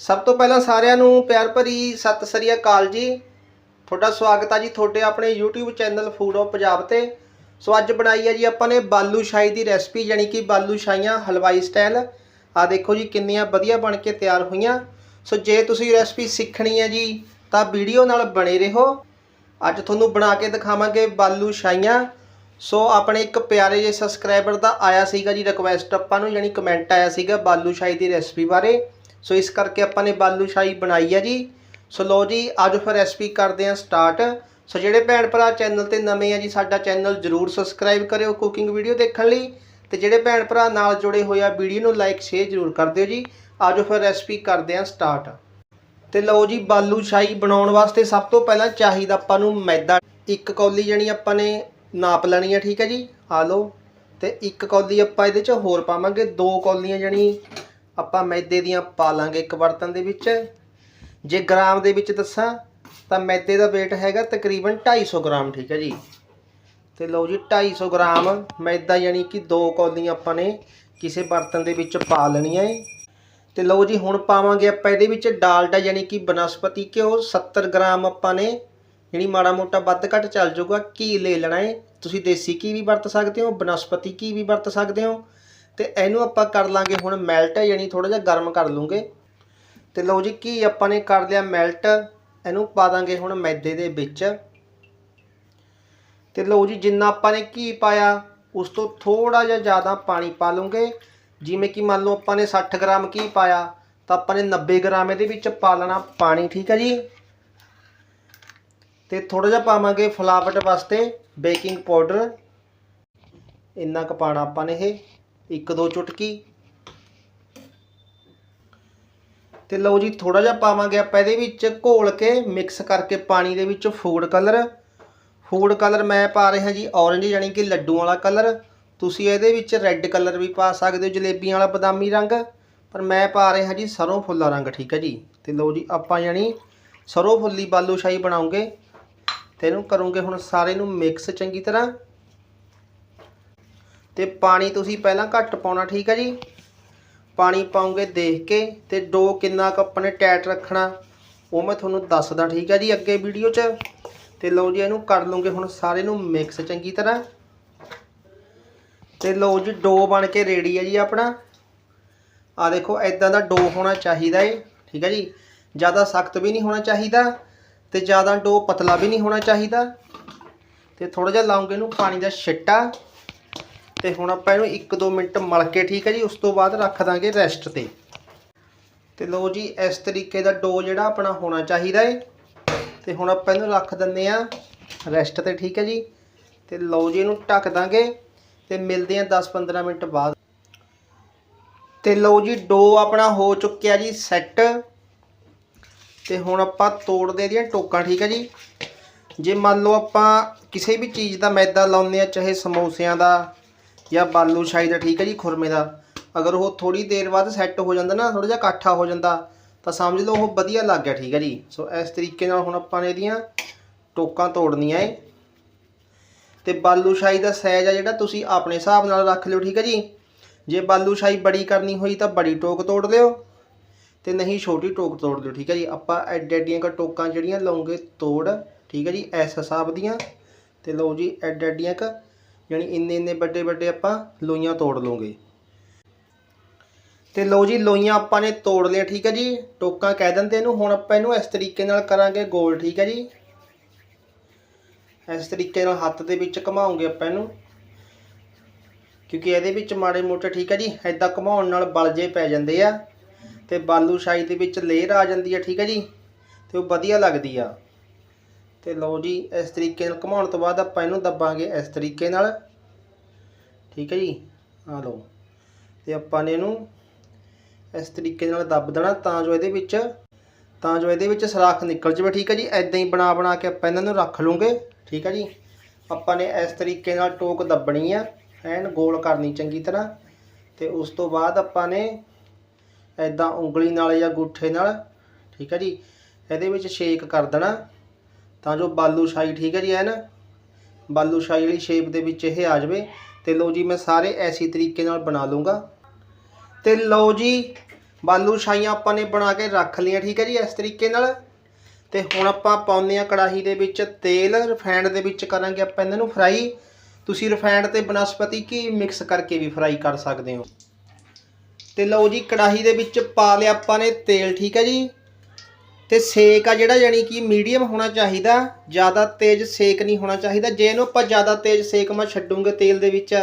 ਸਭ ਤੋਂ ਪਹਿਲਾਂ ਸਾਰਿਆਂ ਨੂੰ ਪਿਆਰ ਭਰੀ ਸਤਿ ਸ੍ਰੀ ਅਕਾਲ ਜੀ। ਤੁਹਾਡਾ ਸਵਾਗਤ ਆ ਜੀ ਤੁਹਾਡੇ ਆਪਣੇ YouTube channel food of Punjab ਤੇ। ਸੋ ਅੱਜ ਬਣਾਈ ਹੈ ਜੀ ਆਪਾਂ ਨੇ ਬਾਲੂ ਸ਼ਾਹੀ ਦੀ ਰੈਸਪੀ ਯਾਨੀ ਕਿ ਬਾਲੂ ਸ਼ਾਹੀਆਂ ਹਲਵਾਈ ਸਟਾਈਲ ਆ ਦੇਖੋ ਜੀ ਕਿੰਨੀਆਂ ਵਧੀਆ ਬਣ ਕੇ ਤਿਆਰ ਹੋਈਆਂ। ਸੋ ਜੇ ਤੁਸੀਂ ਰੈਸਪੀ ਸਿੱਖਣੀ ਹੈ ਜੀ, ਤਾਂ ਵੀਡੀਓ ਨਾਲ ਬਣੇ ਰਹੋ। ਅੱਜ ਤੁਹਾਨੂੰ ਬਣਾ ਕੇ ਦਿਖਾਵਾਂਗੇ ਬਾਲੂ ਸ਼ਾਹੀਆਂ। ਸੋ ਆਪਣੇ ਇੱਕ ਪਿਆਰੇ ਜਿਹੇ ਸਬਸਕ੍ਰਾਈਬਰ ਦਾ ਆਇਆ ਸੀਗਾ ਜੀ ਰਿਕੁਐਸਟ ਆਪਾਂ ਨੂੰ ਯਾਨੀ ਕਮੈਂਟ ਆਇਆ ਸੀਗਾ ਬਾਲੂ ਸ਼ਾਹੀ ਦੀ ਰੈਸਪੀ ਬਾਰੇ। ਸੋ ਇਸ ਕਰਕੇ ਆਪਾਂ ਨੇ ਬਾਲੂਸ਼ਾਹੀ ਬਣਾਈ ਹੈ ਜੀ। ਸੋ ਲੋ ਜੀ, ਅੱਜ ਫਿਰ ਰੈਸਪੀ ਕਰਦੇ ਹਾਂ ਸਟਾਰਟ ਸੋ ਜਿਹੜੇ ਭੈਣ ਭਰਾ ਚੈਨਲ ਤੇ ਨਵੇਂ ਆ ਜੀ, ਸਾਡਾ ਚੈਨਲ ਜਰੂਰ ਸਬਸਕ੍ਰਾਈਬ ਕਰਿਓ ਕੁਕਿੰਗ ਵੀਡੀਓ ਦੇਖਣ ਲਈ। ਤੇ ਜਿਹੜੇ ਭੈਣ ਭਰਾ ਨਾਲ ਜੁੜੇ ਹੋਏ ਆ, ਵੀਡੀਓ ਨੂੰ ਲਾਈਕ ਸ਼ੇਅਰ ਜਰੂਰ ਕਰ ਦਿਓ ਜੀ। ਆਜੋ ਫਿਰ ਰੈਸਪੀ ਕਰਦੇ ਹਾਂ ਸਟਾਰਟ ਤੇ ਲਓ ਜੀ, ਬਾਲੂਸ਼ਾਹੀ ਬਣਾਉਣ ਵਾਸਤੇ ਸਭ ਤੋਂ ਪਹਿਲਾਂ ਚਾਹੀਦਾ ਆਪਾਂ ਨੂੰ ਮੈਦਾ। ਇੱਕ ਕੌਲੀ ਜਣੀ ਆਪਾਂ ਨੇ ਨਾਪ ਲੈਣੀ ਹੈ ਠੀਕ ਹੈ ਜੀ। ਆ ਲਓ। ਤੇ ਇੱਕ ਕੌਲੀ ਆਪਾਂ ਇਹਦੇ ਚ ਹੋਰ ਪਾਵਾਂਗੇ, ਦੋ ਕੌਲੀਆਂ ਜਣੀ। ਆਪਾਂ ਮੈਦੇ ਦੀਆਂ ਪਾ ਲਾਂਗੇ ਇੱਕ ਬਰਤਨ ਦੇ ਵਿੱਚ। ਜੇ ਗ੍ਰਾਮ ਦੇ ਵਿੱਚ ਦੱਸਾਂ, ਤਾਂ ਮੈਦੇ ਦਾ weight ਹੈਗਾ ਤਕਰੀਬਨ 250 ਗ੍ਰਾਮ, ਠੀਕ ਹੈ ਜੀ। ਤੇ ਲਓ ਜੀ 250 ਗ੍ਰਾਮ ਮੈਦਾ ਯਾਨੀ ਕਿ ਦੋ ਕੌਲੀਆਂ ਆਪਾਂ ਨੇ ਕਿਸੇ ਬਰਤਨ ਦੇ ਵਿੱਚ ਪਾ ਲੈਣੀਆਂ ਏ। ਤੇ ਲਓ ਜੀ, ਹੁਣ ਪਾਵਾਂਗੇ ਆਪਾਂ ਇਹਦੇ ਵਿੱਚ ਡਾਲਡਾ ਯਾਨੀ ਕਿ ਬਨਸਪਤੀ ਘਿਓ 70 ਗ੍ਰਾਮ ਆਪਾਂ ਨੇ। ਜਿਹੜੀ ਮਾੜਾ ਮੋਟਾ ਵੱਧ ਘੱਟ ਚੱਲ ਜਾਊਗਾ, ਘੀ ਲੈ ਲੈਣਾ ਏ। ਤੁਸੀਂ ਦੇਸੀ ਘੀ ਵੀ ਵਰਤ ਸਕਦੇ ਹੋ, ਬਨਸਪਤੀ ਘੀ ਵੀ ਵਰਤ ਸਕਦੇ ਹੋ। ਤੇ ਇਹਨੂੰ ਆਪਾਂ ਕਰ ਲਾਂਗੇ ਹੁਣ ਮੈਲਟ ਯਾਨੀ ਥੋੜਾ ਜਿਹਾ ਗਰਮ ਕਰ ਲੂੰਗੇ। ਤੇ ਲਓ ਜੀ ਘੀ ਆਪਾਂ ਨੇ ਕਰ ਲਿਆ ਮੈਲਟ ਇਹਨੂੰ ਪਾ ਦਾਂਗੇ ਹੁਣ ਮੈਦੇ ਦੇ ਵਿੱਚ। ਤੇ ਲਓ ਜੀ, ਜਿੰਨਾ ਆਪਾਂ ਨੇ ਘੀ ਪਾਇਆ, ਉਸ ਤੋਂ ਥੋੜਾ ਜਿਹਾ ਜ਼ਿਆਦਾ ਪਾਣੀ ਪਾ ਲੂੰਗੇ। ਜਿਵੇਂ ਕਿ ਮੰਨ ਲਓ ਆਪਾਂ ਨੇ 60 ਗ੍ਰਾਮ ਘੀ ਪਾਇਆ, ਤਾਂ ਆਪਾਂ ਨੇ 90 ਗ੍ਰਾਮ ਇਹਦੇ ਵਿੱਚ ਪਾ ਲੈਣਾ ਪਾਣੀ, ਠੀਕ ਹੈ ਜੀ? ਤੇ ਥੋੜਾ ਜਿਹਾ ਪਾਵਾਂਗੇ ਫਲਾਵਟ ਵਾਸਤੇ ਬੇਕਿੰਗ ਪਾਊਡਰ। ਇੰਨਾ ਕੁ ਪਾਣਾ ਆਪਾਂ ਨੇ ਇਹ। ਇੱਕ ਦੋ ਚੁਟਕੀ। ਤੇ ਲਓ ਜੀ ਥੋੜਾ ਜਿਹਾ ਪਾਵਾਂਗੇ ਆਪਾਂ ਇਹਦੇ ਵਿੱਚ ਘੋਲ ਕੇ ਮਿਕਸ ਕਰਕੇ ਪਾਣੀ ਦੇ ਵਿੱਚ ਫੂਡ ਕਲਰ ਫੂਡ ਕਲਰ ਮੈਂ ਪਾ ਰਿਹਾ ਜੀ ਔਰੰਜ ਯਾਨੀ ਕਿ ਲੱਡੂ ਵਾਲਾ ਕਲਰ ਤੁਸੀਂ ਇਹਦੇ ਵਿੱਚ ਰੈੱਡ ਕਲਰ ਵੀ ਪਾ ਸਕਦੇ ਹੋ, ਜਲੇਬੀਆਂ ਵਾਲਾ ਬਦਾਮੀ ਰੰਗ। ਪਰ ਮੈਂ ਪਾ ਰਿਹਾ ਜੀ ਸਰੋਂ ਫੁੱਲਾ ਰੰਗ, ਠੀਕ ਹੈ ਜੀ। ਤੇ ਲਓ ਜੀ, ਆਪਾਂ ਯਾਨੀ ਸਰੋਂ ਫੁੱਲੀ ਬਾਲੂ ਸ਼ਾਹੀ ਬਣਾਉਂਗੇ। ਤੇ ਇਹਨੂੰ ਕਰੂੰਗੇ ਹੁਣ ਸਾਰੇ ਨੂੰ ਮਿਕਸ ਚੰਗੀ ਤਰ੍ਹਾਂ। ਤੇ ਪਾਣੀ ਤੁਸੀਂ ਪਹਿਲਾਂ ਘੱਟ ਪਾਉਣਾ, ਠੀਕ ਹੈ ਜੀ? ਪਾਣੀ ਪਾਉਂਗੇ ਦੇਖ ਕੇ ਤੇ ਡੋ ਕਿੰਨਾ ਕੁ ਆਪਣੇ ਨੇ ਟਾਈਟ ਰੱਖਣਾ, ਉਹ ਮੈਂ ਤੁਹਾਨੂੰ ਦੱਸਦਾ, ਠੀਕ ਹੈ ਜੀ, ਅੱਗੇ ਵੀਡੀਓ 'ਚ। ਤੇ ਲਓ ਜੀ, ਇਹਨੂੰ ਕਰ ਲੂੰਗੇ ਹੁਣ ਸਾਰੇ ਨੂੰ ਮਿਕਸ ਚੰਗੀ ਤਰ੍ਹਾਂ। ਤੇ ਲਓ ਜੀ, ਡੋ ਬਣ ਕੇ ਰੈਡੀ ਹੈ ਜੀ ਆਪਣਾ। ਆ ਦੇਖੋ ਐਦਾਂ ਦਾ ਡੋ ਹੋਣਾ ਚਾਹੀਦਾ ਏ, ਠੀਕ ਹੈ ਜੀ। ਜ਼ਿਆਦਾ ਸਖਤ ਵੀ ਨਹੀਂ ਹੋਣਾ ਚਾਹੀਦਾ ਤੇ ਜ਼ਿਆਦਾ ਡੋ ਪਤਲਾ ਵੀ ਨਹੀਂ ਹੋਣਾ ਚਾਹੀਦਾ। ਤੇ ਥੋੜਾ ਜਿਹਾ ਲਾਉਂਗੇ ਇਹਨੂੰ ਪਾਣੀ ਦਾ ਛਿੱਟਾ। ਤੇ ਹੁਣ ਆਪਾਂ ਇਹਨੂੰ 1-2 ਮਿੰਟ ਮਲ ਕੇ, ਠੀਕ ਹੈ ਜੀ, ਉਸ ਤੋਂ ਬਾਅਦ ਰੱਖ ਦਾਂਗੇ ਰੈਸਟ ਤੇ। ਤੇ ਲਓ ਜੀ, ਇਸ ਤਰੀਕੇ ਦਾ ਡੋ ਜਿਹੜਾ ਆਪਣਾ ਹੋਣਾ ਚਾਹੀਦਾ ਏ। ਤੇ ਹੁਣ ਆਪਾਂ ਇਹਨੂੰ ਰੱਖ ਦਿੰਦੇ ਆ ਰੈਸਟ ਤੇ, ਠੀਕ ਹੈ ਜੀ। ਤੇ ਲਓ ਜੀ, ਇਹਨੂੰ ਢੱਕ ਦਾਂਗੇ ਤੇ ਮਿਲਦੇ ਆ 10-15 ਮਿੰਟ ਬਾਅਦ। ਤੇ ਲਓ ਜੀ ਡੋ ਆਪਣਾ ਹੋ ਚੁੱਕਿਆ ਜੀ ਸੈੱਟ ਤੇ ਹੁਣ ਆਪਾਂ ਤੋੜਦੇ ਇਹਦੀਆਂ ਟੋਕਾਂ, ਠੀਕ ਹੈ ਜੀ। ਜੇ ਮੰਨ ਲਓ ਆਪਾਂ ਕਿਸੇ ਵੀ ਚੀਜ਼ ਦਾ ਮੈਦਾ ਲਾਉਂਦੇ ਆ ਚਾਹੇ ਸਮੋਸਿਆਂ ਦਾ ਜਾਂ ਬਾਲੂਸ਼ਾਹੀ ਦਾ, ਠੀਕ ਹੈ ਜੀ, ਖੁਰਮੇ ਦਾ। ਅਗਰ ਉਹ ਥੋੜੀ ਦੇਰ ਬਾਅਦ ਸੈੱਟ ਹੋ ਜਾਂਦਾ ਨਾ ਥੋੜਾ ਜਿਹਾ ਇਕੱਠਾ ਹੋ ਜਾਂਦਾ, ਤਾਂ ਸਮਝ ਲਓ ਉਹ ਵਧੀਆ ਲੱਗ ਗਿਆ, ਠੀਕ ਹੈ ਜੀ। ਸੋ ਇਸ ਤਰੀਕੇ ਨਾਲ ਹੁਣ ਆਪਾਂ ਨੇ ਇਹਦੀਆਂ ਟੋਕਾਂ ਤੋੜਨੀਆਂ ਏ। ਤੇ ਬਾਲੂਸ਼ਾਹੀ ਦਾ ਸਾਈਜ਼ ਆ ਜਿਹੜਾ ਤੁਸੀਂ ਆਪਣੇ ਹਿਸਾਬ ਨਾਲ ਰੱਖ ਲਿਓ, ਠੀਕ ਹੈ ਜੀ। ਜੇ ਬਾਲੂਸ਼ਾਹੀ ਬੜੀ ਕਰਨੀ ਹੋਈ ਤਾਂ ਬੜੀ ਟੋਕ ਤੋੜ ਲਿਓ ਤੇ ਨਹੀਂ ਛੋਟੀ ਟੋਕ ਤੋੜ ਲਿਓ ਠੀਕ ਹੈ ਜੀ। ਆਪਾਂ ਐਡ ਐਡੀਆਂ ਕ ਟੋਕਾਂ ਜਿਹੜੀਆਂ ਲਵਾਂਗੇ ਤੋੜ, ਠੀਕ ਹੈ ਜੀ, ਇਸ ਹਿਸਾਬ ਦੀਆਂ। ਤੇ ਲਓ ਜੀ, ਐਡ ਐਡੀਆਂ ਕ ਯਾਨੀ ਇੰਨੇ ਇੰਨੇ ਵੱਡੇ ਵੱਡੇ ਆਪਾਂ ਲੋਈਆਂ ਤੋੜ ਲਵਾਂਗੇ। ਤੇ ਲਓ ਜੀ, ਲੋਈਆਂ ਆਪਾਂ ਨੇ ਤੋੜ ਲਿਆ ਠੀਕ ਹੈ ਜੀ? ਟੋਕਾਂ ਕਹਿ ਦਿੰਦੇ ਇਹਨੂੰ, ਹੁਣ ਆਪਾਂ ਇਹਨੂੰ ਇਸ ਤਰੀਕੇ ਨਾਲ ਕਰਾਂਗੇ ਗੋਲ, ਠੀਕ ਹੈ ਜੀ? ਇਸ ਤਰੀਕੇ ਨਾਲ ਹੱਥ ਦੇ ਵਿੱਚ ਘਮਾਉਂਗੇ ਆਪਾਂ ਇਹਨੂੰ। ਕਿਉਂਕਿ ਇਹਦੇ ਵਿੱਚ ਮਾੜੇ ਮੋਟੇ, ਠੀਕ ਹੈ ਜੀ ਐਦਾਂ ਘਮਾਉਣ ਨਾਲ ਬਲਜੇ ਪੈ ਜਾਂਦੇ ਆ। ਤੇ ਬਾਲੂ ਸ਼ਾਹੀ ਦੇ ਵਿੱਚ ਲੇਅਰ ਆ ਜਾਂਦੀ ਹੈ ਠੀਕ ਹੈ ਜੀ? ਤੇ ਉਹ ਵਧੀਆ ਲੱਗਦੀ ਆ। ਤੇ ਲਓ ਜੀ, ਇਸ ਤਰੀਕੇ ਨਾਲ ਘਮਾਉਣ ਤੋਂ ਬਾਅਦ ਆਪਾਂ ਇਹਨੂੰ ਦੱਬਾਂਗੇ ਇਸ ਤਰੀਕੇ ਨਾਲ। ਠੀਕ ਹੈ ਜੀ? ਆ ਲਓ। ਤੇ ਆਪਾਂ ਨੇ ਇਹਨੂੰ ਇਸ ਤਰੀਕੇ ਨਾਲ ਦੱਬ ਦੇਣਾ ਤਾਂ ਜੋ ਇਹਦੇ ਵਿੱਚ, ਤਾਂ ਜੋ ਇਹਦੇ ਵਿੱਚ ਸਰਾਖ ਨਿਕਲ ਜਾਵੇ। ਠੀਕ ਹੈ ਜੀ? ਐਦਾਂ ਹੀ ਬਣਾ ਬਣਾ ਕੇ ਆਪਾਂ ਇਹਨਾਂ ਨੂੰ ਰੱਖ ਲੂੰਗੇ। ਠੀਕ ਹੈ ਜੀ? ਆਪਾਂ ਨੇ ਇਸ ਤਰੀਕੇ ਨਾਲ ਟੋਕ ਦੱਬਣੀ ਆ, ਐਨ ਗੋਲ ਕਰਨੀ ਚੰਗੀ ਤਰ੍ਹਾਂ। ਤੇ ਉਸ ਤੋਂ ਬਾਅਦ ਆਪਾਂ ਨੇ ਐਦਾਂ ਉਂਗਲੀ ਨਾਲ ਜਾਂ ਗੁੱਠੇ ਨਾਲ, ਠੀਕ ਹੈ ਜੀ? ਇਹਦੇ ਵਿੱਚ ਸ਼ੇਕ ਕਰ ਦੇਣਾ। ਤਾਂ ਜੋ ਬਾਲੂ ਸ਼ਾਹੀ ਠੀਕ ਹੈ ਜੀ ਐਨ ਬਾਲੂ ਸ਼ਾਹੀ ਵਾਲੀ ਸ਼ੇਪ ਦੇ ਵਿੱਚ ਇਹ ਆ ਜਾਵੇ ਤੇ ਲਓ ਜੀ, ਮੈਂ ਸਾਰੇ ਐਸੀ ਤਰੀਕੇ ਨਾਲ ਬਣਾ ਲੂੰਗਾ ਤੇ ਲਓ ਜੀ, ਬਾਲੂ ਸ਼ਾਹੀਆਂ ਆਪਾਂ ਨੇ ਬਣਾ ਕੇ ਰੱਖ ਲਈਆਂ, ਠੀਕ ਹੈ ਜੀ, ਇਸ ਤਰੀਕੇ ਨਾਲ। ਤੇ ਹੁਣ ਆਪਾਂ ਪਾਉਂਦੇ ਆ ਕੜਾਹੀ ਦੇ ਵਿੱਚ ਤੇਲ ਰਿਫਾਈਨਡ ਦੇ ਵਿੱਚ ਕਰਾਂਗੇ ਆਪਾਂ ਇਹਨਾਂ ਨੂੰ ਫਰਾਈ ਤੁਸੀਂ ਰਿਫਾਈਨਡ ਤੇ ਬਨਸਪਤੀ ਘੀ ਮਿਕਸ ਕਰਕੇ ਵੀ ਫਰਾਈ ਕਰ ਸਕਦੇ ਹੋ। ਤੇ ਲਓ ਜੀ, ਕੜਾਹੀ ਦੇ ਵਿੱਚ ਪਾ ਲਿਆ ਆਪਾਂ ਨੇ ਤੇਲ, ਠੀਕ ਹੈ ਜੀ। ਤੇ ਸੇਕ ਆ ਜਿਹੜਾ ਯਾਨੀ ਕਿ ਮੀਡੀਅਮ ਹੋਣਾ ਚਾਹੀਦਾ, ਜ਼ਿਆਦਾ ਤੇਜ਼ ਸੇਕ ਨਹੀਂ ਹੋਣਾ ਚਾਹੀਦਾ। ਜੇ ਇਹਨੂੰ ਆਪਾਂ ਜ਼ਿਆਦਾ ਤੇਜ਼ ਸੇਕ ਮਾ ਛੱਡੂਗੇ ਤੇਲ ਦੇ ਵਿੱਚ,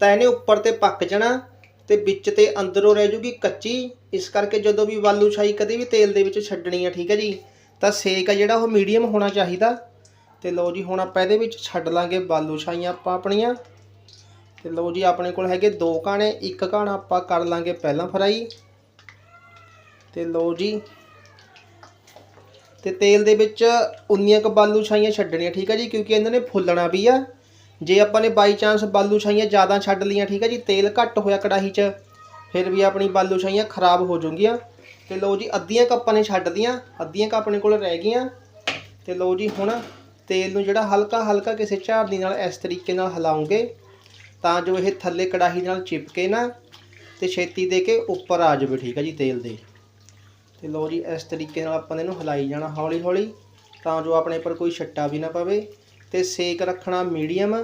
ਤਾਂ ਇਹਨੇ ਉੱਪਰ ਤੇ ਪੱਕ ਜਾਣਾ ਤੇ ਵਿੱਚ ਤੇ ਅੰਦਰੋਂ ਰਹਿ ਜੂਗੀ ਕੱਚੀ। ਇਸ ਕਰਕੇ ਜਦੋਂ ਵੀ ਆਲੂ ਸ਼ਾਹੀ ਕਦੇ ਵੀ ਤੇਲ ਦੇ ਵਿੱਚ ਛੱਡਣੀ ਆ, ਠੀਕ ਹੈ ਜੀ? ਤਾਂ ਸੇਕ ਆ ਜਿਹੜਾ ਉਹ ਮੀਡੀਅਮ ਹੋਣਾ ਚਾਹੀਦਾ। ਤੇ ਲਓ ਜੀ, ਹੁਣ ਆਪਾਂ ਇਹਦੇ ਵਿੱਚ ਛੱਡ ਲਾਂਗੇ ਬਾਲੂ ਛਾਈਆਂ ਆਪਾਂ ਆਪਣੀਆਂ। ਤੇ ਲਓ ਜੀ, ਆਪਣੇ ਕੋਲ ਹੈਗੇ ਦੋ ਘਾਣੇ ਇੱਕ ਘਾਣਾ ਆਪਾਂ ਕਰ ਲਾਂਗੇ ਪਹਿਲਾਂ ਫਰਾਈ। ਤੇ ਲਓ ਜੀ ਤੇ ਤੇਲ ਦੇ ਵਿੱਚ ਉਨੀਆਂ ਕ ਬਾਲੂ ਛਾਈਆਂ ਛੱਡਣੀਆਂ, ਠੀਕ ਹੈ ਜੀ? ਕਿਉਂਕਿ ਇਹਨਾਂ ਨੇ ਫੁੱਲਣਾ ਵੀ ਆ। ਜੇ ਆਪਾਂ ਨੇ ਬਾਈ ਚਾਂਸ ਬਾਲੂ ਛਾਈਆਂ ਜ਼ਿਆਦਾ ਛੱਡ ਲਈਆਂ, ਠੀਕ ਹੈ ਜੀ? ਤੇਲ ਘੱਟ ਹੋਇਆ ਕੜਾਹੀ 'ਚ, ਫਿਰ ਵੀ ਆਪਣੀ ਬਾਲੂ ਛਾਈਆਂ ਖਰਾਬ ਹੋ ਜਾਣਗੀਆਂ ਤੇ ਲਓ ਜੀ, ਅੱਧੀਆਂ ਕੱਪਾਂ ਨੇ ਛੱਡ ਦੀਆਂ ਅੱਧੀਆਂ ਕ ਆਪਣੇ ਕੋਲ ਰਹਿ ਗਈਆਂ। ਤੇ ਲਓ ਜੀ, ਹੁਣ ਤੇਲ ਨੂੰ ਜਿਹੜਾ ਹਲਕਾ ਹਲਕਾ ਕਿਸੇ ਝਾੜਨੀ ਨਾਲ ਇਸ ਤਰੀਕੇ ਨਾਲ ਹਿਲਾਉਂਗੇ ਤਾਂ ਜੋ ਇਹ ਥੱਲੇ ਕੜਾਹੀ ਨਾਲ ਚਿਪਕੇ ਨਾ, ਤੇ ਛੇਤੀ ਦੇ ਕੇ ਉੱਪਰ ਆ ਜਾਵੇ, ਠੀਕ ਹੈ ਜੀ, ਤੇਲ ਦੇ। ਤੇ ਲਓ ਜੀ, ਇਸ ਤਰੀਕੇ ਨਾਲ ਆਪਾਂ ਇਹਨੂੰ ਹਿਲਾਈ ਜਾਣਾ ਹੌਲੀ ਹੌਲੀ, ਤਾਂ ਜੋ ਆਪਣੇ ਪਰ ਕੋਈ ਛੱਟਾ ਵੀ ਨਾ ਪਵੇ ਤੇ ਸੇਕ ਰੱਖਣਾ ਮੀਡੀਅਮ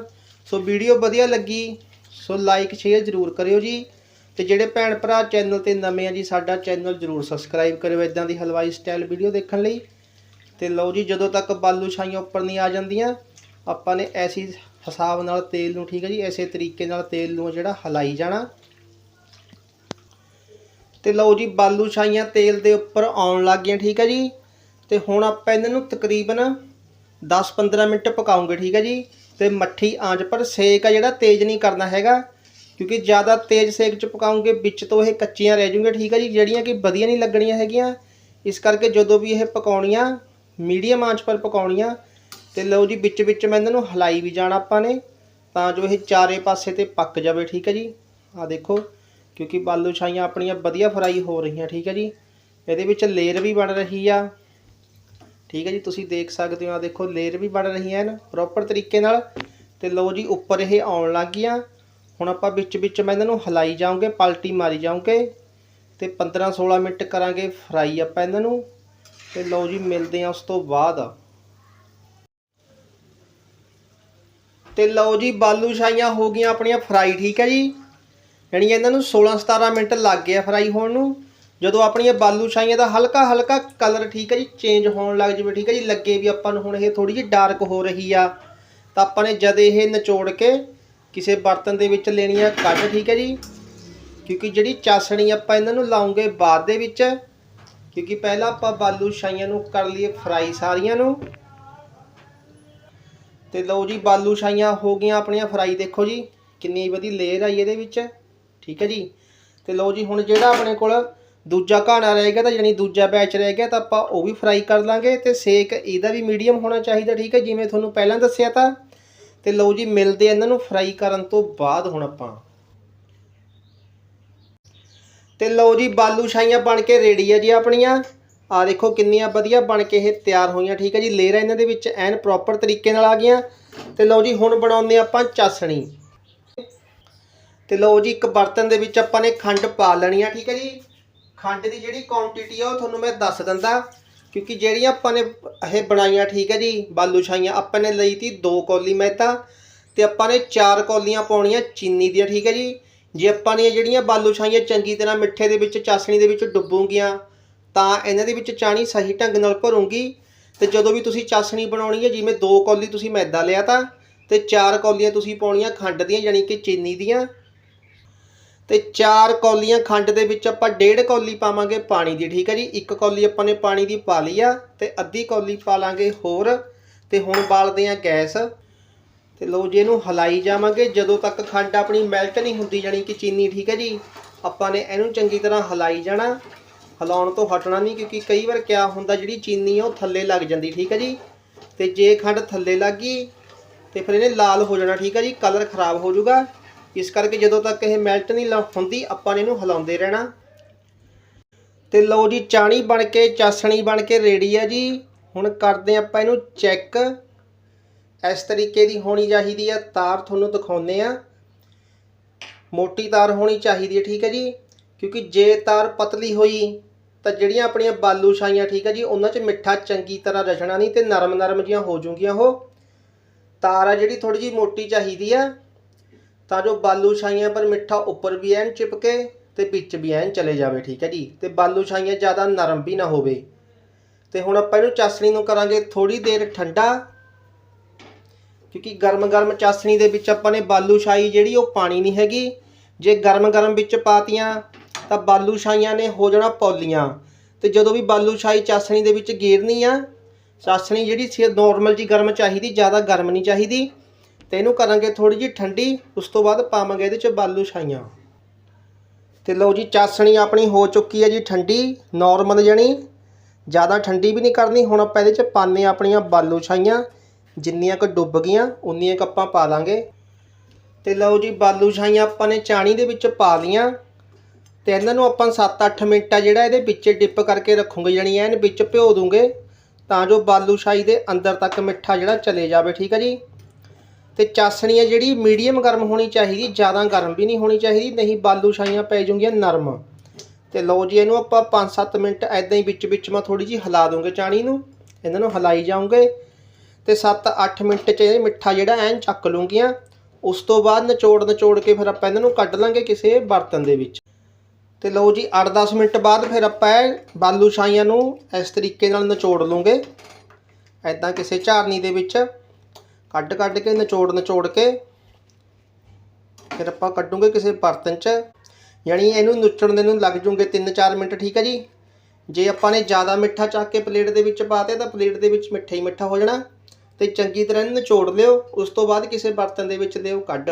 ਸੋ ਵੀਡੀਓ ਵਧੀਆ ਲੱਗੀ, ਸੋ ਲਾਈਕ ਸ਼ੇਅਰ ਜ਼ਰੂਰ ਕਰਿਓ ਜੀ। ਤੇ ਜਿਹੜੇ ਭੈਣ ਭਰਾ ਚੈਨਲ ਤੇ ਨਵੇਂ ਆ ਜੀ, ਸਾਡਾ ਚੈਨਲ ਜ਼ਰੂਰ ਸਬਸਕ੍ਰਾਈਬ ਕਰਿਓ ਇਦਾਂ ਦੀ ਹਲਵਾਈ ਸਟਾਈਲ ਵੀਡੀਓ ਦੇਖਣ ਲਈ। ਤੇ ਲਓ ਜੀ, ਜਦੋਂ ਤੱਕ ਬਾਲੂ ਛਾਈਆਂ ਉੱਪਰ ਨਹੀਂ ਆ ਜਾਂਦੀਆਂ, ਆਪਾਂ ਨੇ ਐਸੀ ਹਿਸਾਬ ਨਾਲ ਤੇਲ ਨੂੰ, ਠੀਕ ਹੈ ਜੀ, ਐਸੇ ਤਰੀਕੇ ਨਾਲ ਤੇਲ ਨੂੰ ਜਿਹੜਾ ਹਲਾਈ ਜਾਣਾ। ਤੇ ਲਓ ਜੀ ਬਾਲੂ ਛਾਈਆਂ ਤੇਲ ਦੇ ਉੱਪਰ ਆਉਣ ਲੱਗ ਗਈਆਂ, ਠੀਕ ਹੈ ਜੀ? ਤੇ ਹੁਣ ਆਪਾਂ ਇਹਨਾਂ ਨੂੰ ਤਕਰੀਬਨ 10-15 ਮਿੰਟ ਪਕਾਉਂਗੇ, ਠੀਕ ਹੈ ਜੀ? ਤੇ ਮੱਠੀ ਆਂਚ ਪਰ ਸੇਕ ਆ ਜਿਹੜਾ, ਤੇਜ਼ ਨਹੀਂ ਕਰਨਾ ਹੈਗਾ, ਕਿਉਂਕਿ ਜ਼ਿਆਦਾ ਤੇਜ਼ ਸੇਕ 'ਚ ਪਕਾਉਂਗੇ, ਵਿੱਚ ਤੋਂ ਇਹ ਕੱਚੀਆਂ ਰਹਿ ਜੂਗੀਆਂ ਠੀਕ ਹੈ ਜੀ? ਜਿਹੜੀਆਂ ਕਿ ਵਧੀਆ ਨਹੀਂ ਲੱਗਣੀਆਂ ਹੈਗੀਆਂ। ਇਸ ਕਰਕੇ ਜਦੋਂ ਵੀ ਇਹ ਪਕਾਉਣੀਆਂ, ਮੀਡੀਅਮ ਆਂਚ ਪਰ ਪਕਾਉਣੀਆਂ, ਤੇ ਲਓ ਜੀ ਵਿੱਚ ਵਿੱਚ ਮੈਂ ਇਹਨਾਂ ਨੂੰ ਹਲਾਈ ਵੀ ਜਾਣਾ ਆਪਾਂ ਨੇ, ਤਾਂ ਜੋ ਇਹ ਚਾਰੇ ਪਾਸੇ ਤੇ ਪੱਕ ਜਾਵੇ, ਠੀਕ ਹੈ ਜੀ? ਆ ਦੇਖੋ। ਕਿਉਂਕਿ ਬਾਲੂ ਛਾਈਆਂ ਆਪਣੀਆਂ ਵਧੀਆ ਫਰਾਈ ਹੋ ਰਹੀਆਂ, ਠੀਕ ਹੈ ਜੀ? ਇਹਦੇ ਵਿੱਚ ਲੇਅਰ ਵੀ ਬਣ ਰਹੀ ਆ। ਠੀਕ ਹੈ ਜੀ, ਤੁਸੀਂ ਦੇਖ ਸਕਦੇ ਹੋ ਆ ਦੇਖੋ, ਲੇਅਰ ਵੀ ਬਣ ਰਹੀਆਂ ਹਨ ਪ੍ਰੋਪਰ ਤਰੀਕੇ ਨਾਲ। ਤੇ ਲਓ ਜੀ, ਉੱਪਰ ਇਹ ਆਉਣ ਲੱਗ ਗਈਆਂ। ਹੁਣ ਆਪਾਂ ਵਿੱਚ ਵਿੱਚ ਮੈਂ ਇਹਨਾਂ ਨੂੰ ਹਲਾਈ ਜਾਵਾਂਗੇ ਪਲਟੀ ਮਾਰੀ ਜਾਵਾਂਗੇ ਤੇ 15-16 ਮਿੰਟ ਕਰਾਂਗੇ ਫਰਾਈ ਆਪਾਂ ਇਹਨਾਂ ਨੂੰ। ਤੇ ਲਓ ਜੀ, ਮਿਲਦੇ ਆ ਉਸ ਤੋਂ ਬਾਅਦ। ਤੇ ਲਓ ਜੀ, ਬਾਲੂ ਛਾਈਆਂ ਹੋ ਗਈਆਂ ਆਪਣੀਆਂ ਫਰਾਈ, ਠੀਕ ਹੈ ਜੀ? ਯਾਨੀ ਇਹਨਾਂ ਨੂੰ 16-17 ਮਿੰਟ ਲੱਗ ਗਏ ਫਰਾਈ ਹੋਣ ਨੂੰ। ਜਦੋਂ ਆਪਣੀਆਂ ਬਾਲੂ ਛਾਈਆਂ ਦਾ ਹਲਕਾ ਹਲਕਾ ਕਲਰ ਠੀਕ ਹੈ ਜੀ ਚੇਂਜ ਹੋਣ ਲੱਗ ਜਾਵੇ, ਠੀਕ ਹੈ ਜੀ, ਲੱਗੇ ਵੀ ਆਪਾਂ ਨੂੰ ਹੁਣ ਇਹ ਥੋੜੀ ਜਿਹੀ ਡਾਰਕ ਹੋ ਰਹੀ ਆ। ਤਾਂ ਆਪਾਂ ਨੇ ਜਦ ਇਹ ਨਿਚੋੜ ਕੇ ਕਿਸੇ ਬਰਤਨ ਦੇ ਵਿੱਚ ਲੈਣੀ ਆ ਕੱਢ, ਠੀਕ ਹੈ ਜੀ, ਕਿਉਂਕਿ ਜਿਹੜੀ ਚਾਸਣੀ ਆਪਾਂ ਇਹਨਾਂ ਨੂੰ ਲਾਉਂਗੇ ਬਾਅਦ ਦੇ ਵਿੱਚ, ਕਿਉਂਕਿ ਪਹਿਲਾਂ ਆਪਾਂ ਬਾਲੂ ਛਾਈਆਂ ਨੂੰ ਕਰ ਲਈਏ ਫਰਾਈ ਸਾਰੀਆਂ ਨੂੰ। ਤੇ ਲਓ ਜੀ, ਬਾਲੂ ਛਾਈਆਂ ਹੋ ਗਈਆਂ ਆਪਣੀਆਂ ਫਰਾਈ ਦੇਖੋ ਜੀ, ਕਿੰਨੀ ਵਧੀ ਲੇਅਰ ਆਈ ਇਹਦੇ ਵਿੱਚ। ਠੀਕ ਹੈ ਜੀ? ਤੇ ਲਓ ਜੀ, ਹੁਣ ਜਿਹੜਾ ਆਪਣੇ ਕੋਲ ਦੂਜਾ ਘਾਣਾ ਰਹਿ ਗਿਆ ਤਾਂ ਯਾਨੀ ਦੂਜਾ ਬੈਚ ਰਹਿ ਗਿਆ ਤਾਂ ਆਪਾਂ ਉਹ ਵੀ ਫਰਾਈ ਕਰ ਲਾਂਗੇ ਤੇ ਸੇਕ ਇਹਦਾ ਵੀ ਮੀਡੀਅਮ ਹੋਣਾ ਚਾਹੀਦਾ, ਠੀਕ ਹੈ? ਜਿਵੇਂ ਤੁਹਾਨੂੰ ਪਹਿਲਾਂ ਦੱਸਿਆ ਤਾਂ। ਤੇ ਲਓ ਜੀ, ਮਿਲਦੇ ਇਹਨਾਂ ਨੂੰ ਫਰਾਈ ਕਰਨ ਤੋਂ ਬਾਅਦ ਹੁਣ ਆਪਾਂ। ਤੇ ਲਓ ਜੀ, ਬਾਲੂ ਛਾਈਆਂ ਬਣ ਕੇ ਰੈਡੀ ਆ ਜੀ ਆਪਣੀਆਂ। ਆ ਦੇਖੋ ਕਿੰਨੀਆਂ ਵਧੀਆ ਬਣ ਕੇ ਇਹ ਤਿਆਰ ਹੋਈਆਂ, ਠੀਕ ਹੈ ਜੀ? ਲੇਅਰਾਂ ਇਹਨਾਂ ਦੇ ਵਿੱਚ ਐਨ ਪ੍ਰੋਪਰ ਤਰੀਕੇ ਨਾਲ ਆ ਗਈਆਂ। ਤੇ ਲਓ ਜੀ, ਹੁਣ ਬਣਾਉਂਦੇ ਆਪਾਂ ਚਾਸਣੀ। ਤੇ ਲਓ ਜੀ, ਇੱਕ ਬਰਤਨ ਦੇ ਵਿੱਚ ਆਪਾਂ ਨੇ ਖੰਡ ਪਾ ਲੈਣੀ ਆ, ਠੀਕ ਹੈ ਜੀ? ਖੰਡ ਦੀ ਜਿਹੜੀ ਕੁਆਂਟੀਟੀ ਆ, ਉਹ ਤੁਹਾਨੂੰ ਮੈਂ ਦੱਸ ਦਿੰਦਾ, ਕਿਉਂਕਿ ਜਿਹੜੀਆਂ ਆਪਾਂ ਨੇ ਇਹ ਬਣਾਈਆਂ, ਠੀਕ ਹੈ ਜੀ, ਬਾਲੂ ਛਾਈਆਂ, ਆਪਾਂ ਨੇ ਲਈ ਤੀ ਦੋ ਕੌਲੀ ਮੈਦਾ ਤੇ ਆਪਾਂ ਨੇ ਚਾਰ ਕੌਲੀਆਂ ਪਾਉਣੀਆਂ ਚੀਨੀ ਦੀਆਂ, ਠੀਕ ਹੈ ਜੀ? ਜੇ ਆਪਾਂ ਨੇ ਜਿਹੜੀਆਂ ਬਾਲੂ ਛਾਈਆਂ ਚੰਗੀ ਤਰ੍ਹਾਂ ਮਿੱਠੇ ਦੇ ਵਿੱਚ, ਚਾਸਣੀ ਦੇ ਵਿੱਚ ਡੁੱਬੂਗੀਆਂ, ਤਾਂ ਇਹਨਾਂ ਦੇ ਵਿੱਚ ਚਾਣੀ ਸਹੀ ਢੰਗ ਨਾਲ ਭਰੂਗੀ ਤੇ ਜਦੋਂ ਵੀ ਤੁਸੀਂ ਚਾਸਣੀ ਬਣਾਉਣੀ ਹੈ, ਜਿਵੇਂ ਦੋ ਕੌਲੀ ਤੁਸੀਂ ਮੈਦਾ ਲਿਆ ਤਾਂ ਤੇ ਚਾਰ ਕੌਲੀਆਂ ਤੁਸੀਂ ਪਾਉਣੀਆਂ ਖੰਡ ਦੀਆਂ, ਯਾਨੀ ਕਿ ਚੀਨੀ ਦੀਆਂ ਤੇ 4 ਕੌਲੀਆਂ ਖੰਡ ਦੇ ਵਿੱਚ ਆਪਾਂ ਡੇਢ ਕੌਲੀ ਪਾਵਾਂਗੇ ਪਾਣੀ ਦੀ, ਠੀਕ ਹੈ ਜੀ? ਇੱਕ ਕੌਲੀ ਆਪਾਂ ਨੇ ਪਾਣੀ ਦੀ ਪਾ ਲਈ ਆ ਤੇ ਅੱਧੀ ਕੌਲੀ ਪਾ ਲਾਂਗੇ ਹੋਰ ਤੇ ਹੁਣ ਬਾਲਦੇ ਆ ਗੈਸ। ਤੇ ਲੋ ਜੀ, ਇਹਨੂੰ ਹਲਾਈ ਜਾਵਾਂਗੇ। ਜਦੋਂ ਤੱਕ ਖੰਡ ਆਪਣੀ ਮੈਲਟ ਨਹੀਂ ਹੁੰਦੀ ਜਾਨੀ ਕਿ ਚੀਨੀ, ਠੀਕ ਹੈ ਜੀ? ਆਪਾਂ ਨੇ ਇਹਨੂੰ ਚੰਗੀ ਤਰ੍ਹਾਂ ਹਲਾਈ ਜਾਣਾ। ਹਿਲਾਉਣ ਤੋਂ ਹਟਣਾ ਨਹੀਂ ਕਿਉਂਕਿ ਕਈ ਵਾਰ ਕਿਆ ਹੁੰਦਾ, ਜਿਹੜੀ ਚੀਨੀ ਆ ਉਹ ਥੱਲੇ ਲੱਗ ਜਾਂਦੀ, ਠੀਕ ਹੈ ਜੀ? ਤੇ ਜੇ ਖੰਡ ਥੱਲੇ ਲੱਗ ਗਈ ਤੇ ਫਿਰ ਇਹਨੇ ਲਾਲ ਹੋ ਜਾਣਾ, ਠੀਕ ਹੈ ਜੀ? ਕਲਰ ਖਰਾਬ ਹੋ ਜਾਊਗਾ। ਇਸ ਕਰਕੇ ਜਦੋਂ ਤੱਕ ਇਹ ਮੈਲਟ ਨਹੀਂ ਲ- ਹੁੰਦੀ, ਆਪਾਂ ਨੇ ਇਹਨੂੰ ਹਿਲਾਉਂਦੇ ਰਹਿਣਾ। ਤੇ ਲਓ ਜੀ, ਚਾਣੀ ਬਣ ਕੇ, ਚਾਸਣੀ ਬਣ ਕੇ ਰੈਡੀ ਆ ਜੀ। ਹੁਣ ਕਰਦੇ ਆਪਾਂ ਇਹਨੂੰ ਚੈੱਕ। ਇਸ ਤਰੀਕੇ ਦੀ ਹੋਣੀ ਚਾਹੀਦੀ ਆ, ਤਾਰ ਤੁਹਾਨੂੰ ਦਿਖਾਉਂਦੇ ਆ। ਮੋਟੀ ਤਾਰ ਹੋਣੀ ਚਾਹੀਦੀ ਹੈ ਠੀਕ ਹੈ ਜੀ। ਕਿਉਂਕਿ ਜੇ ਤਾਰ ਪਤਲੀ ਹੋਈ, ਤਾਂ ਜਿਹੜੀਆਂ ਆਪਣੀਆਂ ਬਾਲੂ ਛਾਈਆਂ, ਠੀਕ ਹੈ ਜੀ, ਉਹਨਾਂ 'ਚ ਮਿੱਠਾ ਚੰਗੀ ਤਰ੍ਹਾਂ ਰਚਣਾ ਨਹੀਂ ਤੇ ਨਰਮ ਨਰਮ ਜੀਆਂ ਹੋ ਜੂਗੀਆਂ ਉਹ। ਤਾਰ ਆ ਜਿਹੜੀ ਥੋੜੀ ਜੀ ਮੋਟੀ ਚਾਹੀਦੀ ਆ। ਤਾਂ ਜੋ ਬਾਲੂ ਛਾਈਆਂ ਪਰ ਮਿੱਠਾ ਉੱਪਰ ਵੀ ਐਨ ਚਿਪਕੇ ਤੇ ਵਿੱਚ ਵੀ ਐਨ ਚਲੇ ਜਾਵੇ, ਠੀਕ ਹੈ ਜੀ? ਤੇ ਬਾਲੂ ਛਾਈਆਂ ਜ਼ਿਆਦਾ ਨਰਮ ਵੀ ਨਾ ਹੋਵੇ। ਤੇ ਹੁਣ ਆਪਾਂ ਇਹਨੂੰ ਚਾਸਣੀ ਨੂੰ ਕਰਾਂਗੇ ਥੋੜੀ ਦੇਰ ਠੰਡਾ। ਕਿਉਂਕਿ ਗਰਮ-ਗਰਮ ਚਾਸਣੀ ਦੇ ਵਿੱਚ ਆਪਾਂ ਨੇ ਬਾਲੂ ਸ਼ਾਈ ਜਿਹੜੀ ਉਹ ਪਾਣੀ ਨਹੀਂ ਹੈਗੀ। ਜੇ ਗਰਮ-ਗਰਮ ਵਿੱਚ ਪਾਤੀਆਂ, ਤਾਂ ਬਾਲੂ ਸ਼ਾਈਆਂ ਨੇ ਹੋ ਜਾਣਾ ਪੌਲੀਆਂ। ਤੇ ਜਦੋਂ ਵੀ ਬਾਲੂ ਸ਼ਾਈ ਚਾਸਣੀ ਦੇ ਵਿੱਚ ਗੇਰਨੀ ਆ, ਚਾਸਣੀ ਜਿਹੜੀ ਸੀ ਨਾਰਮਲ ਜੀ ਗਰਮ ਚਾਹੀਦੀ, ਜ਼ਿਆਦਾ ਗਰਮ ਨਹੀਂ ਚਾਹੀਦੀ। ਤੇ ਇਹਨੂੰ ਕਰਾਂਗੇ ਥੋੜੀ ਜੀ ਠੰਡੀ, ਉਸ ਤੋਂ ਬਾਅਦ ਪਾਵਾਂਗੇ ਇਹਦੇ ਚ ਬਾਲੂ ਛਾਈਆਂ। ਤੇ ਲਓ ਜੀ, ਚਾਸਣੀ ਆਪਣੀ ਹੋ ਚੁੱਕੀ ਹੈ ਜੀ ਠੰਡੀ ਨਾਰਮਲ ਜਣੀ। ਜ਼ਿਆਦਾ ਠੰਡੀ ਵੀ ਨਹੀਂ ਕਰਨੀ, ਹੁਣ ਆਪਾਂ ਇਹਦੇ ਚ ਪਾਣੇ ਆਪਣੀਆਂ ਬਾਲੂ ਛਾਈਆਂ। ਜਿੰਨੀਆਂ ਕੁ ਡੁੱਬ ਗਈਆਂ, ਉਨੀਆਂ ਕੁ ਆਪਾਂ ਪਾ ਲਾਂਗੇ। ਤੇ ਲਓ ਜੀ, ਬਾਲੂ ਛਾਈਆਂ ਆਪਾਂ ਨੇ ਚਾਣੀ ਦੇ ਵਿੱਚ ਪਾ ਲੀਆਂ ਤੇ ਇਹਨਾਂ ਨੂੰ ਆਪਾਂ 7-8 ਮਿੰਟ ਆ ਜਿਹੜਾ ਇਹਦੇ ਵਿੱਚ ਡਿਪ ਕਰਕੇ ਰੱਖੂਗੇ ਜਾਨੀ ਐਨ ਵਿੱਚ ਭਿਓ ਦੂੰਗੇ। ਤਾਂ ਜੋ ਬਾਲੂ ਛਾਈ ਦੇ ਅੰਦਰ ਤੱਕ ਮਿੱਠਾ ਜਿਹੜਾ ਚਲੇ ਜਾਵੇ, ਠੀਕ ਹੈ ਜੀ? ਤੇ ਚਾਸਣੀ ਹੈ ਜਿਹੜੀ ਮੀਡੀਅਮ ਗਰਮ ਹੋਣੀ ਚਾਹੀਦੀ, ਜ਼ਿਆਦਾ ਗਰਮ ਵੀ ਨਹੀਂ ਹੋਣੀ ਚਾਹੀਦੀ, ਨਹੀਂ ਬਾਲੂ ਛਾਈਆਂ ਪੈ ਜੂਗੀਆਂ ਨਰਮ। ਤੇ ਲਓ ਜੀ, ਇਹਨੂੰ ਆਪਾਂ 5-7 ਮਿੰਟ ਐਦਾਂ ਹੀ ਵਿੱਚ ਵਿੱਚ ਮੈਂ ਥੋੜੀ ਜੀ ਹਿਲਾ ਦੂੰਗੇ ਚਾਣੀ ਨੂੰ। ਇਹਨਾਂ ਨੂੰ ਹਿਲਾਈ ਜਾਉਂਗੇ ਤੇ 7-8 ਮਿੰਟ 'ਚ ਇਹ ਮਿੱਠਾ ਜਿਹੜਾ ਐਨ ਚੱਕ ਲੂੰਗੀਆਂ। ਉਸ ਤੋਂ ਬਾਅਦ ਨਿਚੋੜ ਨਿਚੋੜ ਕੇ ਫਿਰ ਆਪਾਂ ਇਹਨਾਂ ਨੂੰ ਕੱਢ ਲਾਂਗੇ ਕਿਸੇ ਬਰਤਨ ਦੇ ਵਿੱਚ। ਤੇ ਲਓ ਜੀ 8-10 ਮਿੰਟ ਬਾਅਦ ਫਿਰ ਆਪਾਂ ਇਹ ਬਾਲੂ ਛਾਈਆਂ ਨੂੰ ਇਸ ਤਰੀਕੇ ਨਾਲ ਨਿਚੋੜ ਲੂੰਗੇ। ਐਦਾਂ ਕਿਸੇ ਝਾਰਨੀ ਦੇ ਵਿੱਚ। ਕੱਢ ਕੱਢ ਕੇ ਨਿਚੋੜ ਨਿਚੋੜ ਕੇ ਫਿਰ ਆਪਾਂ ਕੱਢੂਗੇ ਕਿਸੇ ਬਰਤਨ 'ਚ। ਯਾਨੀ ਇਹਨੂੰ ਨੁੱਚਣ ਦੇ ਨੂੰ ਲੱਗ ਜੂਗੇ 3-4 ਮਿੰਟ, ਠੀਕ ਹੈ ਜੀ? ਜੇ ਆਪਾਂ ਨੇ ਜ਼ਿਆਦਾ ਮਿੱਠਾ ਚੱਕ ਕੇ ਪਲੇਟ ਦੇ ਵਿੱਚ ਪਾਤੇ ਤਾਂ ਪਲੇਟ ਦੇ ਵਿੱਚ ਮਿੱਠਾ ਹੀ ਮਿੱਠਾ ਹੋ ਜਾਣਾ। ਤੇ ਚੰਗੀ ਤਰ੍ਹਾਂ ਇਹਨੂੰ ਨਿਚੋੜ ਲਿਓ, ਉਸ ਤੋਂ ਬਾਅਦ ਕਿਸੇ ਬਰਤਨ ਦੇ ਵਿੱਚ ਲਿਓ ਕੱਢ।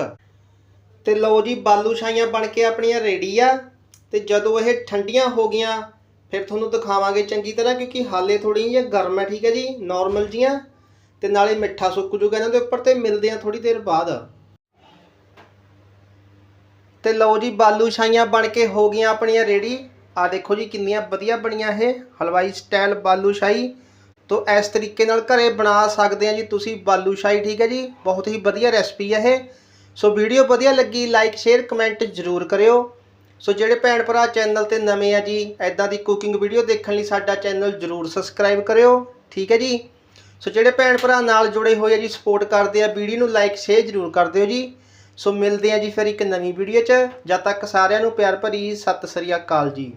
ਤੇ ਲਓ ਜੀ, ਬਾਲੂ ਛਾਈਆਂ ਬਣ ਕੇ ਆਪਣੀਆਂ ਰੈਡੀ ਆ। ਤੇ ਜਦੋਂ ਇਹ ਠੰਡੀਆਂ ਹੋ ਗਈਆਂ, ਫਿਰ ਤੁਹਾਨੂੰ ਦਿਖਾਵਾਂਗੇ ਚੰਗੀ ਤਰ੍ਹਾਂ, ਕਿਉਂਕਿ ਹਾਲੇ ਥੋੜੀ ਜਿਹੀ ਗਰਮ ਹੈ ਠੀਕ ਹੈ ਜੀ? ਨਾਰਮਲ ਜੀਆਂ। ਤੇ ਨਾਲੇ ਮਿੱਠਾ ਸੁੱਕ ਜੂਗਾ ਇਹਨਾਂ ਦੇ ਉੱਪਰ ਤੇ ਮਿਲਦੇ ਆ ਥੋੜੀ ਦੇਰ ਬਾਅਦ। ਤੇ ਲਓ ਜੀ, ਬਾਲੂ ਛਾਈਆਂ ਬਣ ਕੇ ਹੋ ਗਈਆਂ ਆਪਣੀਆਂ ਰੈਡੀ ਆ ਦੇਖੋ ਜੀ, ਕਿੰਨੀਆਂ ਵਧੀਆ ਬਣੀਆਂ ਇਹ ਹਲਵਾਈ ਸਟਾਈਲ ਬਾਲੂ ਸ਼ਾਹੀ। ਤੋ ਇਸ ਤਰੀਕੇ ਨਾਲ ਘਰੇ ਬਣਾ ਸਕਦੇ ਆ ਜੀ ਤੁਸੀਂ ਬਾਲੂ ਸ਼ਾਹੀ, ਠੀਕ ਹੈ ਜੀ? ਬਹੁਤ ਹੀ ਵਧੀਆ ਰੈਸਪੀ ਹੈ ਇਹ। ਸੋ ਵੀਡੀਓ ਵਧੀਆ ਲੱਗੀ, ਲਾਈਕ, ਸ਼ੇਅਰ, ਕਮੈਂਟ ਜ਼ਰੂਰ ਕਰਿਓ। ਸੋ ਜਿਹੜੇ ਭੈਣ ਭਰਾ ਚੈਨਲ ਤੇ ਨਵੇਂ ਆ ਜੀ ਐਦਾਂ ਦੀ ਕੁਕਿੰਗ ਵੀਡੀਓ ਦੇਖਣ ਲਈ ਸਾਡਾ ਚੈਨਲ ਜ਼ਰੂਰ ਸਬਸਕ੍ਰਾਈਬ ਕਰਿਓ, ਠੀਕ ਹੈ ਜੀ? ਸੋ ਜਿਹੜੇ ਭੈਣ ਭਰਾ ਨਾਲ ਜੁੜੇ ਹੋਏ ਆ ਜੀ ਸਪੋਰਟ ਕਰਦੇ ਆ, ਵੀਡੀਓ ਨੂੰ ਲਾਈਕ ਸ਼ੇਅਰ ਜ਼ਰੂਰ ਕਰ ਦਿਓ ਜੀ। ਸੋ ਮਿਲਦੇ ਆ ਜੀ ਫਿਰ ਇੱਕ ਨਵੀਂ ਵੀਡੀਓ 'ਚ। ਜਦ ਤੱਕ ਸਾਰਿਆਂ ਨੂੰ ਪਿਆਰ ਭਰੀ ਸਤਿ ਸ੍ਰੀ ਅਕਾਲ ਜੀ।